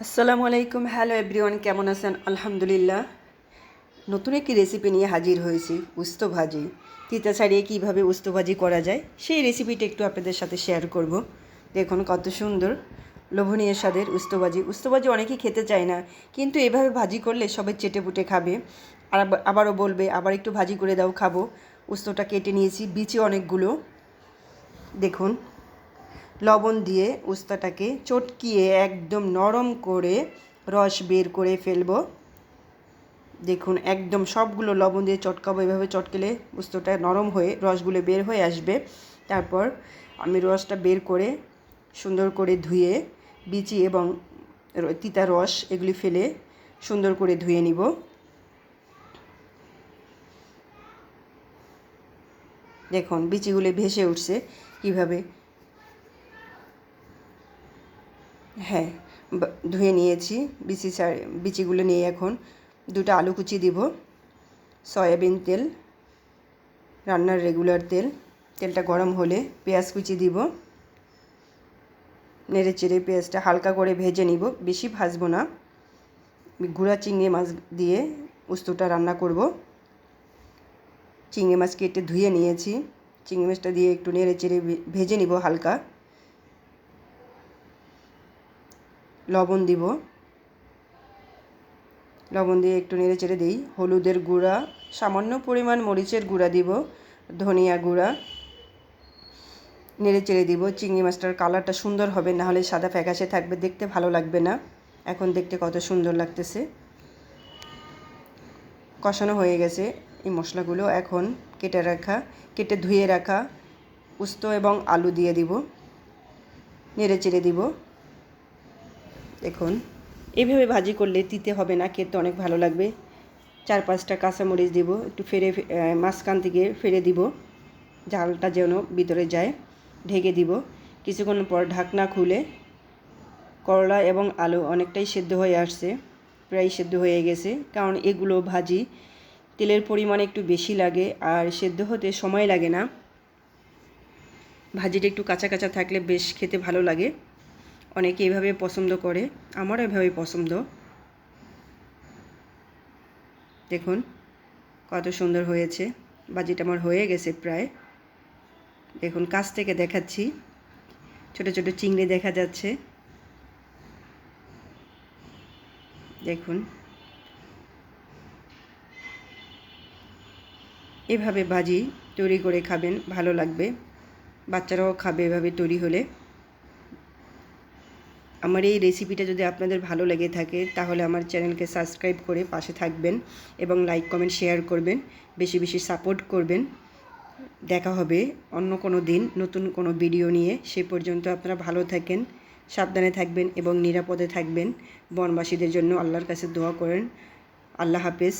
আসসালামু আলাইকুম, hello everyone, কেমন আছেন? আলহামদুলিল্লাহ। নতুন একটি রেসিপি নিয়ে হাজির হয়েছি, উস্ত ভাজি। তিতা ছাড়িয়ে কীভাবে উস্ত ভাজি করা যায়, সেই রেসিপিটা একটু আপনাদের সাথে শেয়ার করব। দেখুন কত সুন্দর, লোভনীয় স্বাদের উস্ত ভাজি। উস্ত ভাজি অনেকেই খেতে চায় না, কিন্তু এভাবে ভাজি করলে সবাই চেটে পুটে খাবে। আর আবার- আবারও বলবে, আবার একটু ভাজি করে দাও, খাব। উস্তটা কেটে নিয়েছি, বিচি অনেকগুলো। দেখুন লবণ দিয়ে উস্তাটাকে চটকিয়ে একদম নরম করে রস বের করে ফেলব। দেখুন, একদম সবগুলো লবণ দিয়ে চটকাবো। এভাবে চটকেলে উস্তটা নরম হয়ে, রসগুলো বের হয়ে আসবে। তারপর আমি রসটা বের করে সুন্দর করে ধুয়ে, বিচি এবং তিতা রস এগুলি ফেলে সুন্দর করে ধুয়ে নিব। দেখুন, বিচিগুলো ভেসে উঠছে। কীভাবে হ্যাঁ ধুয়ে নিয়েছি, বিচি বিচিগুলো নিয়ে এখন দুটো আলু কুচি দিব, সয়াবিন তেল, রান্নার রেগুলার তেল, তেলটা গরম হলে পেঁয়াজ কুচি দিব, নেড়ে চেড়ে পেঁয়াজটা হালকা করে ভেজে নিব, বেশি ভাজবো না, গুঁড়া চিংড়ি মাছ দিয়ে উস্তুটা রান্না করব, চিংড়ি মাছ কেটে ধুয়ে নিয়েছি, চিংড়ি মাছটা দিয়ে একটু নেড়ে চেড়ে ভেজে নিব হালকা। লবণ দিব। লবণ দিয়ে একটু নেড়ে চেড়ে দিই। হলুদের গুঁড়া, সামান্য পরিমাণ মরিচের গুঁড়া দিব, ধনিয়া গুঁড়া। নেড়ে চেড়ে দিব, চিংড়ি মাছটার কালারটা সুন্দর হবে নাহলে সাদা ফ্যাকাশে থাকবে, দেখতে ভালো লাগবে না। এখন দেখতে কত সুন্দর লাগতেছে। কষানো হয়ে গেছে এই মশলাগুলো, এখন কেটে রাখা, কেটে ধুয়ে রাখা, উস্ত এবং আলু দিয়ে দিব। নেড়ে চেড়ে দিব। দেখুন। এইভাবে ভাজি করলে তিতে হবে না, খেতে অনেক ভালো লাগবে। চার পাঁচটা কাঁচামরিচ দিব, একটু ফেরে মাঝখান থেকে ফেরে দিব। ঝালটা যেন ভিতরে যায়, ঢেকে দিব। কিছুক্ষণ পর ঢাকনা খুলে করলা এবং আলু অনেকটাই সেদ্ধ হয়ে আসছে, প্রায় সেদ্ধ হয়ে গেছে। কারণ এগুলো ভাজি তেলের পরিমাণ একটু বেশি লাগে আর সেদ্ধ হতে সময় লাগে না। ভাজিটা একটু কাঁচা কাঁচা থাকলে বেশ খেতে ভালো লাগে। অনেকে এভাবে পছন্দ করে, আমারও এভাবে পছন্দ। দেখুন, কত সুন্দর হয়েছে, বাজিটা আমার হয়ে গেছে প্রায়। দেখুন, কাছ থেকে দেখাচ্ছি, ছোট ছোট চিংড়ি দেখা যাচ্ছে। দেখুন। এভাবে ভাজি তৈরি করে খাবেন, ভালো লাগবে। বাচ্চারাও খাবে এভাবে তৈরি হলে। আমার এই রেসিপিটা যদি আপনাদের ভালো লেগে থাকে, তাহলে আমার চ্যানেলকে সাবস্ক্রাইব করে পাশে থাকবেন এবং লাইক কমেন্ট শেয়ার করবেন। বেশি বেশি সাপোর্ট করবেন। দেখা হবে অন্য কোনো দিন নতুন কোনো ভিডিও নিয়ে। সে পর্যন্ত আপনারা ভালো থাকেন, সাবধানে থাকবেন এবং নিরাপদে থাকবেন। বনবাসীদের জন্য আল্লাহর কাছে দোয়া করেন। আল্লাহ হাফেজ।